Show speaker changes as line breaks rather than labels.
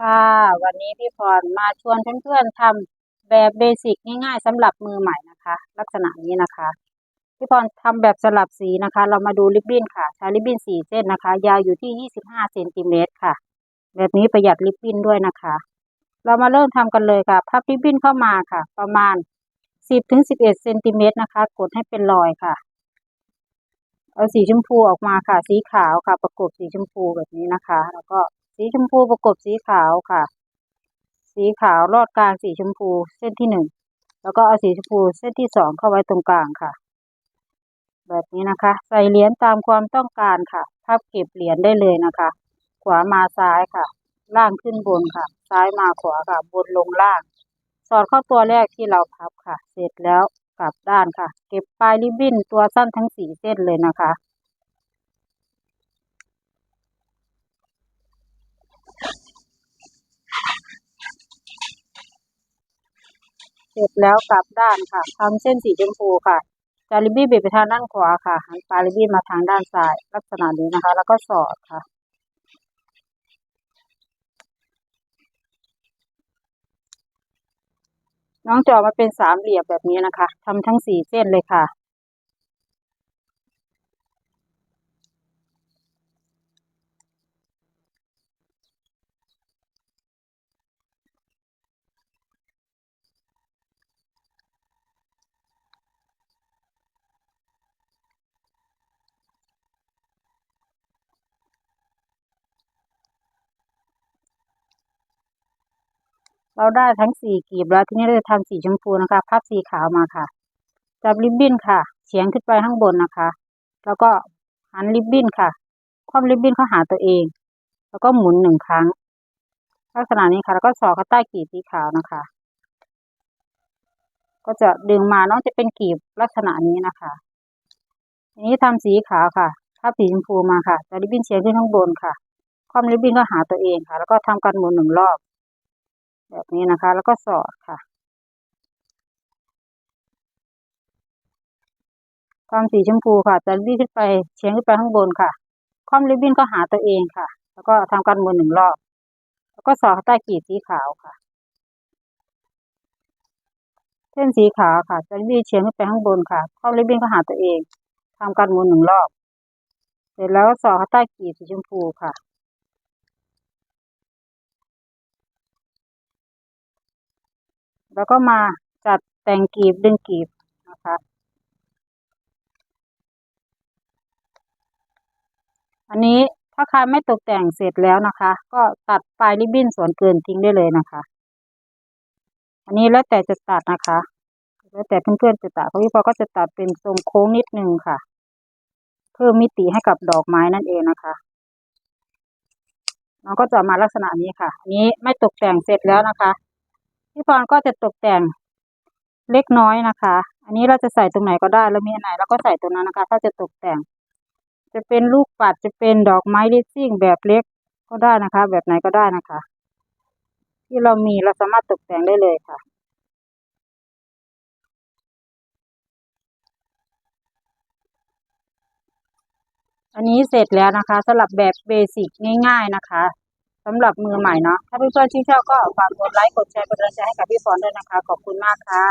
ค่ะวันนี้พี่พรมาชวนเพื่อนๆทำแบบเบสิกง่ายๆสำหรับมือใหม่นะคะ ลักษณะนี้นะคะ พี่พรทำแบบสลับสีนะคะ เรามาดูริบบิ้นค่ะใช้ริบบิ้นสี่เส้นนะคะ ยาวอยู่ที่ยี่สิบห้าเซนติเมตรค่ะ แบบนี้ประหยัดริบบิ้นด้วยนะคะ เรามาเริ่มทำกันเลยค่ะ พับริบบิ้นเข้ามาค่ะ ประมาณสิบถึงสิบเอ็ดเซนติเมตรนะคะ กดให้เป็นรอยค่ะ เอาสีชมพูออกมาค่ะ สีขาวค่ะ ประกบสีชมพูแบบนี้นะคะ แล้วก็ สีชมพูประกบสีขาวค่ะ สีขาวลอดกลางสีชมพูเส้นที่หนึ่งแล้วก็เอาสีชมพูเส้นที่สองเข้าไว้ตรงกลางค่ะ แบบนี้นะคะ ใส่เหรียญตามความต้องการค่ะพับเก็บเหรียญได้เลยนะคะ ขวามาซ้ายค่ะ ล่างขึ้นบนค่ะ ซ้ายมาขวาค่ะบนลงล่าง สอดเข้าตัวแรกที่เราพับค่ะ เสร็จแล้วกลับด้านค่ะ เก็บปลายริบบิ้นตัวสั้นทั้งสี่เส้นเลยนะคะ เสร็จแล้วกลับด้านค่ะทำเส้นสีชมพูค่ะจาริบี้เบียดไปทางด้านขวาค่ะหันปลาริบี้มาทางด้านซ้ายลักษณะนี้นะคะ แล้วก็สอดค่ะ น้องจอมาเป็นสามเหลี่ยมแบบนี้นะคะทำทั้งสี่เส้นเลยค่ะ เราได้ทั้งสี่กลีบแล้วทีนี้เราจะทำสีชมพูนะคะ พับสีขาวมาค่ะ จับริบบิ้นค่ะเฉียงขึ้นไปข้างบนนะคะ แล้วก็หันริบบิ้นค่ะ คว่ำริบบิ้นเข้าหาตัวเอง แล้วก็หมุนหนึ่งครั้ง ลักษณะนี้ค่ะ แล้วก็สอดเข้าใต้กลีบสีขาวนะคะ ก็จะดึงมาน้องจะเป็นกลีบลักษณะนี้นะคะทีนี้ทำสีขาวค่ะพับสีชมพูมาค่ะจับริบบิ้นเฉียงขึ้นข้างบนค่ะ คว่ำริบบิ้นเข้าหาตัวเองค่ะ แล้วก็ทำการหมุนหนึ่งรอบ แบบนี้นะคะ แล้วก็สอดค่ะทำสีชมพูค่ะจะรีบขึ้นไปเฉียงขึ้นไปข้างบนค่ะคว่ำริบบิ้นก็หาตัวเองค่ะ แล้วก็ทำการหมุนหนึ่งรอบ แล้วก็สอดใต้กีบสีขาวค่ะ เส้นสีขาวค่ะจะรีบเฉียงขึ้นไปข้างบนค่ะคว่ำริบบิ้นก็หาตัวเองทำการหมุนหนึ่งรอบ เสร็จแล้วก็สอดใต้กีบสีชมพูค่ะ แล้วก็มาจัดแต่งกลีบดึงกลีบนะคะ อันนี้ถ้าใครไม่ตกแต่งเสร็จแล้วนะคะ ก็ตัดปลายริบบิ้นส่วนเกินทิ้งได้เลยนะคะ อันนี้แล้วแต่จะตัดนะคะ แล้วแต่เพื่อนๆจะตัดพี่พอก็จะตัดเป็นทรงโค้งนิดนึงค่ะ เพิ่มมิติให้กับดอกไม้นั่นเองนะคะน้องก็จะมาลักษณะนี้ค่ะอันนี้ไม่ตกแต่งเสร็จแล้วนะคะ พี่พรก็จะตกแต่งเล็กน้อยนะคะ อันนี้เราจะใส่ตรงไหนก็ได้แล้วมีอันไหนเราก็ใส่ตรงนั้นนะคะ ถ้าจะตกแต่ง จะเป็นลูกปัดจะเป็นดอกไม้ลิซซิ่งแบบเล็กก็ได้นะคะ แบบไหนก็ได้นะคะ ที่เรามีเราสามารถตกแต่งได้เลยค่ะอันนี้เสร็จแล้วนะคะสำหรับแบบเบสิกง่าย ๆนะคะ สำหรับมือใหม่เนาะถ้าเพื่อนๆชื่นชอบก็ฝากกดไลค์กดแชร์กดกำลังใจให้กับพี่ฟอนด้วยนะคะ ขอบคุณมากค่ะ